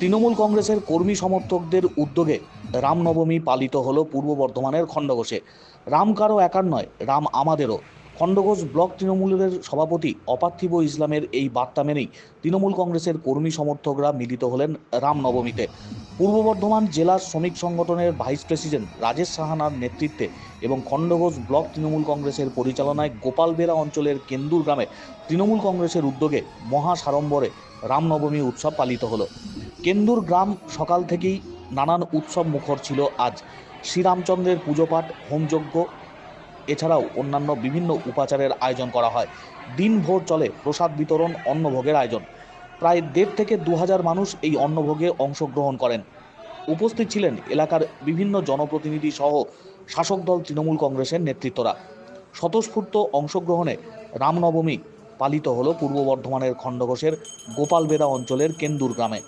তৃণমূল কংগ্রেসের কর্মী সমর্থকদের উদ্যোগে রামনবমী পালিত হলো পূর্ব বর্ধমানের খণ্ডঘোষে। রাম কারও একার নয়, রাম আমাদেরও। খণ্ডঘোষ ব্লক তৃণমূলের সভাপতি অপার্থিব ইসলামের এই বার্তা মেনেই তৃণমূল কংগ্রেসের কর্মী সমর্থকরা মিলিত হলেন রামনবমীতে। পূর্ব বর্ধমান জেলার শ্রমিক সংগঠনের ভাইস প্রেসিডেন্ট রাজেশ সাহানার নেতৃত্বে এবং খণ্ডঘোষ ব্লক তৃণমূল কংগ্রেসের পরিচালনায় গোপালবেড়া অঞ্চলের কেন্দুর গ্রামে তৃণমূল কংগ্রেসের উদ্যোগে মহা সাড়ম্বরে রামনবমী উৎসব পালিত হলো। কেন্দুর গ্রাম সকাল থেকেই নানান উৎসব মুখর ছিল আজ। শ্রীরামচন্দ্রের পুজোপাঠ, হোমযজ্ঞ, এছাড়াও অন্যান্য বিভিন্ন উপাচারের আয়োজন করা হয়। দিনভর চলে প্রসাদ বিতরণ, অন্নভোগের আয়োজন। প্রায় দেড় থেকে দু হাজার মানুষ এই অন্নভোগে অংশগ্রহণ করেন। উপস্থিত ছিলেন এলাকার বিভিন্ন জনপ্রতিনিধি সহ শাসক দল তৃণমূল কংগ্রেসের নেতৃত্বরা। স্বতঃস্ফূর্ত অংশগ্রহণে রামনবমী পালিত হলো পূর্ব বর্ধমানের খণ্ডঘোষের গোপালবেদা অঞ্চলের কেন্দুর গ্রামে।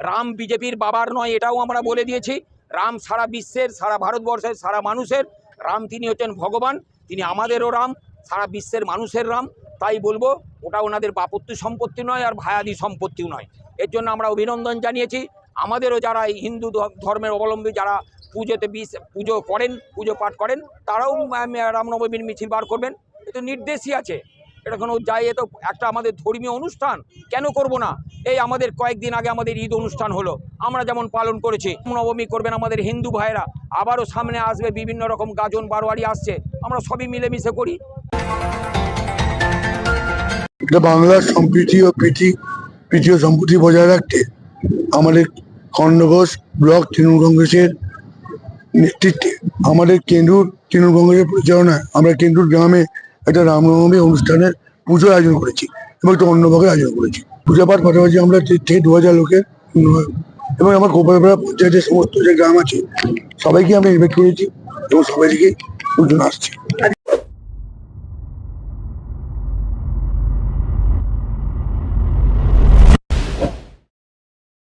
রাম বিজেপির বাবার নয়, এটাও আমরা বলে দিয়েছি। রাম সারা বিশ্বের, সারা ভারতবর্ষের, সারা মানুষের। রাম তিনি হচ্ছেন ভগবান, তিনি আমাদেরও রাম, সারা বিশ্বের মানুষের রাম। তাই বলব, ওটা ওনাদের বাপত্য সম্পত্তি নয় আর ভায়াদি সম্পত্তিও নয়। এর জন্য আমরা অভিনন্দন জানিয়েছি। আমাদেরও যারা হিন্দু ধর্মের অবলম্বী যারা পুজোতে বিষ পুজো করেন, পুজো পাঠ করেন, তারাও রামনবমীর মিছিল বার করবেন। এ তো নির্দেশই আছে। এটা কোনো যাই তো একটা আমাদের ধর্মীয় অনুষ্ঠান, কেন করব না? এই আমাদের কয়েকদিন আগে আমাদের ঈদ অনুষ্ঠান হলো। আমরা যেমন পালন করেছি, নবমী করবেন আমাদের হিন্দু ভাইয়েরা, আবারও সামনে আসবে বিভিন্ন রকম গাজন বারোয়ারি আসছে, আমরা সবই মিলেমিশে করি। বাংলার সম্প্রীতি ও প্রীতি প্রীতি ও সম্প্রীতি বজায় রাখতে আমাদের খণ্ডঘোষ ব্লক তৃণমূল কংগ্রেসের নেতৃত্বে আমাদের কেন্দ্রুর, তৃণমূল কংগ্রেসের পরিচালনায় আমরা কেন্দ্রুর গ্রামে একটা রামনবমী অনুষ্ঠানের পুজোর আয়োজন করেছি এবং একটা অন্নভাগের আয়োজন করেছি। পূজা পাঠ পাশাপাশি আমরা থেকে দু হাজার লোকের এবং আমার গোপালপাড়া পঞ্চায়েতের সমস্ত যে গ্রাম আছে, সবাইকে আমরা ইনভাইট করেছি এবং সবাই থেকে লোকজন আসছে।